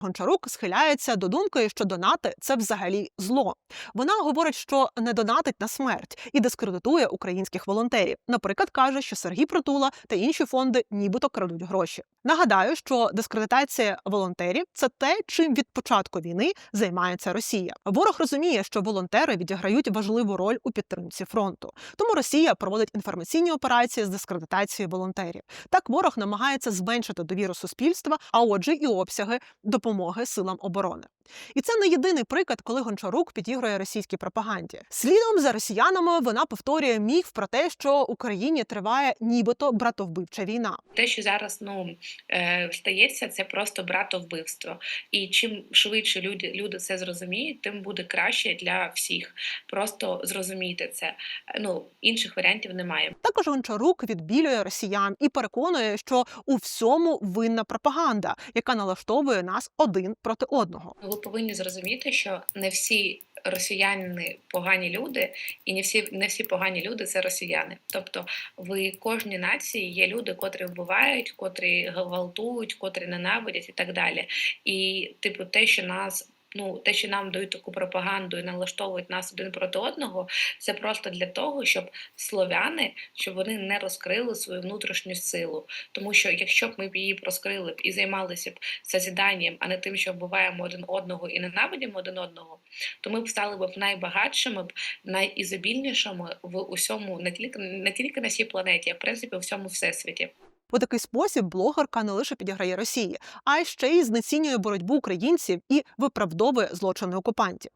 Гончарук схиляється до думки, що донати це взагалі зло. Вона говорить, що не донатить на смерть і дискредитує українських волонтерів. Наприклад, каже, що Сергій Притула та інші фонди нібито крадуть гроші. Нагадаю, що дискредитація волонтерів це те, чим від початку війни займається Росія. Ворог розуміє, що волонтери відіграють важливу роль у підтримці фронту. Тому Росія проводить інформаційні операції з дискредитації волонтерів. Так ворог намагається зменшити довіру суспільства, а отже, і обсяги допомоги силам оборони. І це не єдиний приклад, коли Гончарук підігрує російській пропаганді. Слідом за росіянами вона повторює міф про те, що Україні триває нібито братовбивча війна. Те, що зараз ну е, стається, це просто братовбивство. І чим швидше люди, люди це зрозуміють, тим буде краще для всіх. Просто зрозумійте це. Ну інших варіантів немає. Також Гончарук відбілює росіян і переконує, що у всьому винна пропаганда, яка налаштовує нас один проти одного. Ви повинні зрозуміти, що не всі росіяни погані люди, і не всі не всі погані люди це росіяни. Тобто, в кожній нації є люди, котрі вбивають, котрі гвалтують, котрі ненавидять і так далі. І типу, те, що нас. Ну, те, що нам дають таку пропаганду і налаштовують нас один проти одного, це просто для того, щоб слов'яни, щоб вони не розкрили свою внутрішню силу. Тому що якщо б ми б її розкрили б і займалися б созіданням, а не тим, що вбиваємо один одного і ненавидимо один одного, то ми б стали б найбагатшими, б найізобільнішими в усьому, не тільки не тільки на цій планеті, а в принципі у всьому всесвіті. У такий спосіб блогерка не лише підіграє Росії, а й ще й знецінює боротьбу українців і виправдовує злочини окупантів.